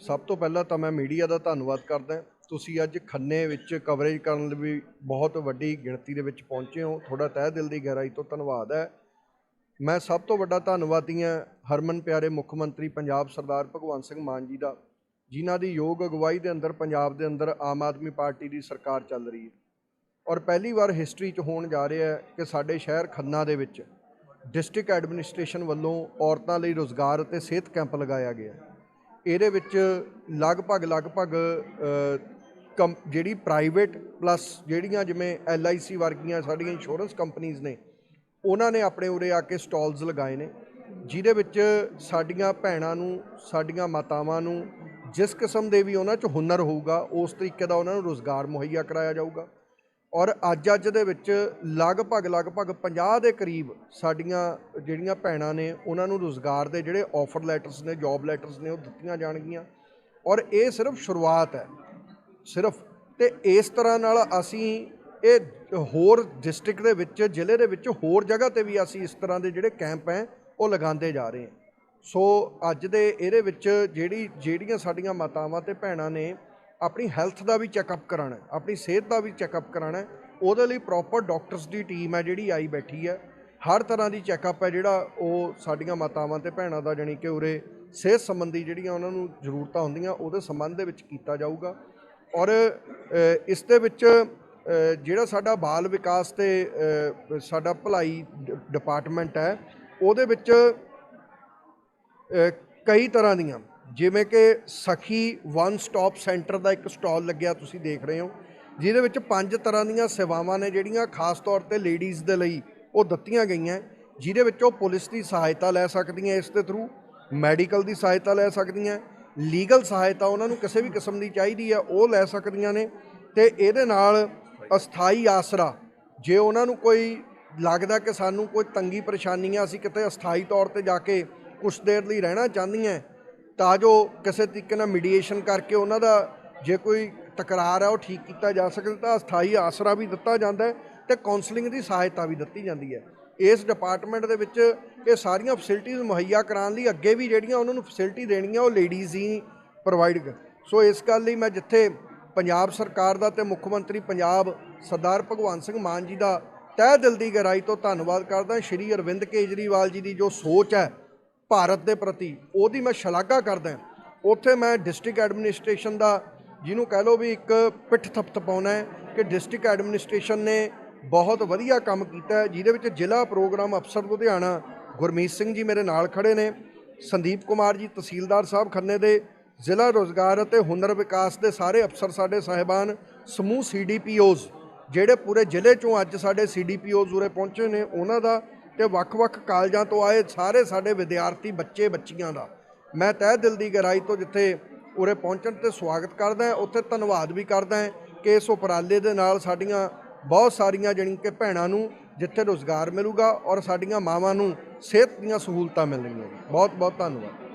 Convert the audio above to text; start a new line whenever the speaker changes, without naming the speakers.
ਸਭ ਤੋਂ ਪਹਿਲਾਂ ਤਾਂ ਮੈਂ ਮੀਡੀਆ ਦਾ ਧੰਨਵਾਦ ਕਰਦਾ ਤੁਸੀਂ ਅੱਜ ਖੰਨੇ ਵਿੱਚ ਕਵਰੇਜ ਕਰਨ ਲਈ ਵੀ ਬਹੁਤ ਵੱਡੀ ਗਿਣਤੀ ਦੇ ਵਿੱਚ ਪਹੁੰਚੇ ਹੋ। ਤੁਹਾਡਾ ਤਹਿ ਦਿਲ ਦੀ ਗਹਿਰਾਈ ਤੋਂ ਧੰਨਵਾਦ ਹੈ। ਮੈਂ ਸਭ ਤੋਂ ਵੱਡਾ ਧੰਨਵਾਦੀ ਹਾਂ ਹਰਮਨ ਪਿਆਰੇ ਮੁੱਖ ਮੰਤਰੀ ਪੰਜਾਬ ਸਰਦਾਰ ਭਗਵੰਤ ਸਿੰਘ ਮਾਨ ਜੀ ਦਾ, ਜਿਨ੍ਹਾਂ ਦੀ ਯੋਗ ਅਗਵਾਈ ਦੇ ਅੰਦਰ ਪੰਜਾਬ ਦੇ ਅੰਦਰ ਆਮ ਆਦਮੀ ਪਾਰਟੀ ਦੀ ਸਰਕਾਰ ਚੱਲ ਰਹੀ ਹੈ। ਔਰ ਪਹਿਲੀ ਵਾਰ ਹਿਸਟਰੀ 'ਚ ਹੋਣ ਜਾ ਰਿਹਾ ਹੈ ਕਿ ਸਾਡੇ ਸ਼ਹਿਰ ਖੰਨਾ ਦੇ ਵਿੱਚ ਡਿਸਟ੍ਰਿਕਟ ਐਡਮਿਨਿਸਟ੍ਰੇਸ਼ਨ ਵੱਲੋਂ ਔਰਤਾਂ ਲਈ ਰੋਜ਼ਗਾਰ ਅਤੇ ਸਿਹਤ ਕੈਂਪ ਲਗਾਇਆ ਗਿਆ ਇਹਦੇ ਵਿੱਚ ਲਗਭਗ ਲਗਭਗ ਕੰਪ ਜਿਹੜੀ ਪ੍ਰਾਈਵੇਟ ਪਲੱਸ ਜਿਹੜੀਆਂ ਜਿਵੇਂ ਐਲਆਈਸੀ ਵਰਗੀਆਂ ਸਾਡੀਆਂ ਇੰਸ਼ੋਰੈਂਸ ਕੰਪਨੀਆਂ ਨੇ, ਉਹਨਾਂ ਨੇ ਆਪਣੇ ਉਰੇ ਆ ਕੇ ਸਟਾਲਸ ਲਗਾਏ ਨੇ, ਜਿਹਦੇ ਵਿੱਚ ਸਾਡੀਆਂ ਭੈਣਾਂ ਨੂੰ, ਸਾਡੀਆਂ ਮਾਤਾਵਾਂ ਨੂੰ ਜਿਸ ਕਿਸਮ ਦੇ ਵੀ ਉਹਨਾਂ 'ਚ ਹੁਨਰ ਹੋਊਗਾ, ਉਸ ਤਰੀਕੇ ਦਾ ਉਹਨਾਂ ਨੂੰ ਰੋਜ਼ਗਾਰ ਮੁਹੱਈਆ ਕਰਾਇਆ ਜਾਊਗਾ। ਔਰ ਅੱਜ ਅੱਜ ਦੇ ਵਿੱਚ ਲਗਭਗ ਲਗਭਗ 50 ਦੇ ਕਰੀਬ ਸਾਡੀਆਂ ਜਿਹੜੀਆਂ ਭੈਣਾਂ ਨੇ, ਉਹਨਾਂ ਨੂੰ ਰੋਜ਼ਗਾਰ ਦੇ ਜਿਹੜੇ ਆਫਰ ਲੈਟਰਸ ਨੇ ਜੌਬ ਲੈਟਰਸ ਨੇ, ਉਹ ਦਿੱਤੀਆਂ ਜਾਣਗੀਆਂ। ਔਰ ਇਹ ਸਿਰਫ ਸ਼ੁਰੂਆਤ ਹੈ। ਸਿਰਫ, ਤੇ ਇਸ ਤਰ੍ਹਾਂ ਨਾਲ ਅਸੀਂ ਇਹ ਹੋਰ ਡਿਸਟ੍ਰਿਕਟ ਦੇ ਵਿੱਚ, ਜ਼ਿਲ੍ਹੇ ਦੇ ਵਿੱਚ ਹੋਰ ਜਗ੍ਹਾ ਤੇ ਵੀ ਅਸੀਂ ਇਸ ਤਰ੍ਹਾਂ ਦੇ ਜਿਹੜੇ ਕੈਂਪ ਹੈ, ਉਹ ਲਗਾਉਂਦੇ ਜਾ ਰਹੇ ਹਾਂ। ਸੋ ਅੱਜ ਦੇ ਇਹਦੇ ਵਿੱਚ ਜਿਹੜੀ, ਜਿਹੜੀਆਂ ਸਾਡੀਆਂ ਮਾਤਾਵਾਂ ਤੇ ਭੈਣਾਂ ਨੇ ਆਪਣੀ ਹੈਲਥ ਦਾ ਵੀ ਚੈੱਕਅਪ ਕਰਾਉਣਾ ਹੈ, ਆਪਣੀ ਸਿਹਤ ਦਾ ਵੀ ਚੈੱਕਅਪ ਕਰਾਉਣਾ ਹੈ, ਉਹਦੇ ਲਈ ਪ੍ਰੋਪਰ ਡਾਕਟਰਸ ਦੀ ਟੀਮ ਹੈ ਜਿਹੜੀ ਆਈ ਬੈਠੀ ਹੈ। ਹਰ ਤਰ੍ਹਾਂ ਦੀ ਚੈੱਕਅਪ ਹੈ ਜਿਹੜਾ ਉਹ ਸਾਡੀਆਂ ਮਾਤਾਵਾਂ ਤੇ ਭੈਣਾਂ ਦਾ ਜਾਣੀ ਕਿ ਉਰੇ ਸਿਹਤ ਸੰਬੰਧੀ ਜਿਹੜੀਆਂ ਉਹਨਾਂ ਨੂੰ ਜ਼ਰੂਰਤਾਂ ਹੁੰਦੀਆਂ ਉਹਦੇ ਸੰਬੰਧ ਦੇ ਵਿੱਚ ਕੀਤਾ ਜਾਊਗਾ। ਔਰ ਇਸ ਦੇ ਵਿੱਚ ਜਿਹੜਾ ਸਾਡਾ ਬਾਲ ਵਿਕਾਸ ਤੇ ਸਾਡਾ ਭਲਾਈ ਡ- ਡਿਪਾਰਟਮੈਂਟ ਹੈ ਉਹਦੇ ਵਿੱਚ ਕਈ ਤਰ੍ਹਾਂ ਦੀਆਂ ਜਿਵੇਂ ਕਿ ਸਖੀ ਵਨ ਸਟਾਪ ਸੈਂਟਰ ਦਾ ਇੱਕ ਸਟਾਲ ਲੱਗਿਆ ਤੁਸੀਂ ਦੇਖ ਰਹੇ ਹੋ, ਜਿਹਦੇ ਵਿੱਚ ਪੰਜ ਤਰ੍ਹਾਂ ਦੀਆਂ ਸੇਵਾਵਾਂ ਨੇ ਜਿਹੜੀਆਂ ਖਾਸ ਤੌਰ ਤੇ ਲੇਡੀਜ਼ ਦੇ ਲਈ ਉਹ ਦਿੱਤੀਆਂ ਗਈਆਂ, ਜਿਹਦੇ ਵਿੱਚ ਉਹ ਪੁਲਿਸ ਦੀ ਸਹਾਇਤਾ ਲੈ ਸਕਦੀਆਂ ਇਸ ਦੇ ਥਰੂ ਮੈਡੀਕਲ ਦੀ ਸਹਾਇਤਾ ਲੈ ਸਕਦੀਆਂ, ਲੀਗਲ ਸਹਾਇਤਾ ਉਹਨਾਂ ਨੂੰ ਕਿਸੇ ਵੀ ਕਿਸਮ ਦੀ ਚਾਹੀਦੀ ਹੈ ਉਹ ਲੈ ਸਕਦੀਆਂ ਨੇ ਤੇ ਇਹਦੇ ਨਾਲ ਅਸਥਾਈ ਆਸਰਾ, ਜੇ ਉਹਨਾਂ ਨੂੰ ਕੋਈ ਲੱਗਦਾ ਕਿ ਸਾਨੂੰ ਕੋਈ ਤੰਗੀ ਪਰੇਸ਼ਾਨੀ ਆ ਅਸੀਂ ਕਿਤੇ ਅਸਥਾਈ ਤੌਰ ਤੇ ਜਾ ਕੇ ਕੁਛ ਦੇਰ ਲਈ ਰਹਿਣਾ ਚਾਹੁੰਦੀਆਂ ਤਾਂ ਜੋ ਕਿਸੇ ਤਰੀਕੇ ਨਾਲ ਮੀਡੀਏਸ਼ਨ ਕਰਕੇ ਉਹਨਾਂ ਦਾ ਜੇ ਕੋਈ ਤਕਰਾਰ ਹੈ ਉਹ ਠੀਕ ਕੀਤਾ ਜਾ ਸਕੇ ਤਾਂ ਅਸਥਾਈ ਆਸਰਾ ਵੀ ਦਿੱਤਾ ਜਾਂਦਾ ਹੈ ਤੇ ਕਾਉਂਸਲਿੰਗ ਦੀ ਸਹਾਇਤਾ ਵੀ ਦਿੱਤੀ ਜਾਂਦੀ ਹੈ। ਇਸ ਡਿਪਾਰਟਮੈਂਟ ਦੇ ਵਿੱਚ ਇਹ ਸਾਰੀਆਂ ਫੈਸਿਲਿਟੀਆਂ ਮੁਹੱਈਆ ਕਰਾਉਣ ਲਈ ਅੱਗੇ ਵੀ ਜਿਹੜੀਆਂ ਉਹਨਾਂ ਨੂੰ ਫੈਸਿਲਿਟੀ ਦੇਣੀਆਂ, ਉਹ ਲੇਡੀਜ਼ ਹੀ ਪ੍ਰੋਵਾਈਡ ਕਰ। ਸੋ ਇਸ ਗੱਲ ਲਈ ਮੈਂ ਜਿੱਥੇ ਪੰਜਾਬ ਸਰਕਾਰ ਦਾ ਤੇ ਮੁੱਖ ਮੰਤਰੀ ਪੰਜਾਬ ਸਰਦਾਰ ਭਗਵੰਤ ਸਿੰਘ ਮਾਨ ਜੀ ਦਾ ਤਹਿ ਦਿਲ ਦੀ ਗਹਿਰਾਈ ਤੋਂ ਧੰਨਵਾਦ ਕਰਦਾ। ਸ਼੍ਰੀ ਅਰਵਿੰਦ ਕੇਜਰੀਵਾਲ ਜੀ ਦੀ ਜੋ ਸੋਚ ਹੈ ਭਾਰਤ ਦੇ ਪ੍ਰਤੀ, ਉਹਦੀ ਮੈਂ ਸ਼ਲਾਘਾ ਕਰਦਾ ਉੱਥੇ ਮੈਂ ਡਿਸਟ੍ਰਿਕਟ ਐਡਮਿਨਿਸਟ੍ਰੇਸ਼ਨ ਦਾ, ਜਿਹਨੂੰ ਕਹਿ ਲਓ ਵੀ ਇੱਕ ਪਿੱਠ ਥਪਥਪਾਉਣਾ ਹੈ ਕਿ ਡਿਸਟ੍ਰਿਕਟ ਐਡਮਿਨਿਸਟ੍ਰੇਸ਼ਨ ਨੇ ਬਹੁਤ ਵਧੀਆ ਕੰਮ ਕੀਤਾ ਜਿਹਦੇ ਵਿੱਚ ਜ਼ਿਲ੍ਹਾ ਪ੍ਰੋਗਰਾਮ ਅਫਸਰ ਲੁਧਿਆਣਾ ਗੁਰਮੀਤ ਸਿੰਘ ਜੀ ਮੇਰੇ ਨਾਲ ਖੜੇ ਨੇ, ਸੰਦੀਪ ਕੁਮਾਰ ਜੀ ਤਹਿਸੀਲਦਾਰ ਸਾਹਿਬ ਖੰਨੇ ਦੇ, ਜ਼ਿਲ੍ਹਾ ਰੋਜ਼ਗਾਰ ਅਤੇ ਹੁਨਰ ਵਿਕਾਸ ਦੇ ਸਾਰੇ ਅਫਸਰ ਸਾਡੇ ਸਾਹਿਬਾਨ, ਸਮੂਹ ਸੀਡੀਪੀਓਜ਼ ਜਿਹੜੇ ਪੂਰੇ ਜ਼ਿਲ੍ਹੇ ਚੋਂ ਅੱਜ ਸਾਡੇ ਸੀਡੀਪੀਓਜ਼ ਉਰੇ ਪਹੁੰਚੇ ਨੇ, ਉਹਨਾਂ ਦਾ ਤੇ ਵੱਖ-ਵੱਖ ਕਾਲਜਾਂ ਤੋਂ ਆਏ ਸਾਰੇ ਸਾਡੇ ਵਿਦਿਆਰਥੀ ਬੱਚੇ ਬੱਚੀਆਂ ਦਾ। ਮੈਂ ਤਹਿ ਦਿਲ ਦੀ ਗਹਿਰਾਈ ਤੋਂ ਜਿੱਥੇ ਉਰੇ ਪਹੁੰਚਣ ਤੇ ਸਵਾਗਤ ਕਰਦਾ ਉੱਥੇ ਧੰਨਵਾਦ ਵੀ ਕਰਦਾ ਕਿ ਇਸ ਉਪਰਾਲੇ ਦੇ ਨਾਲ ਸਾਡੀਆਂ ਬਹੁਤ ਸਾਰੀਆਂ ਜਿਹੜੀਆਂ ਕਿ ਭੈਣਾਂ ਨੂੰ ਜਿੱਥੇ ਰੋਜ਼ਗਾਰ ਮਿਲੂਗਾ ਔਰ ਸਾਡੀਆਂ ਮਾਵਾਂ ਨੂੰ ਸਿਹਤ ਦੀਆਂ ਸਹੂਲਤਾਂ ਮਿਲਣਗੀਆਂ। ਬਹੁਤ ਬਹੁਤ ਧੰਨਵਾਦ।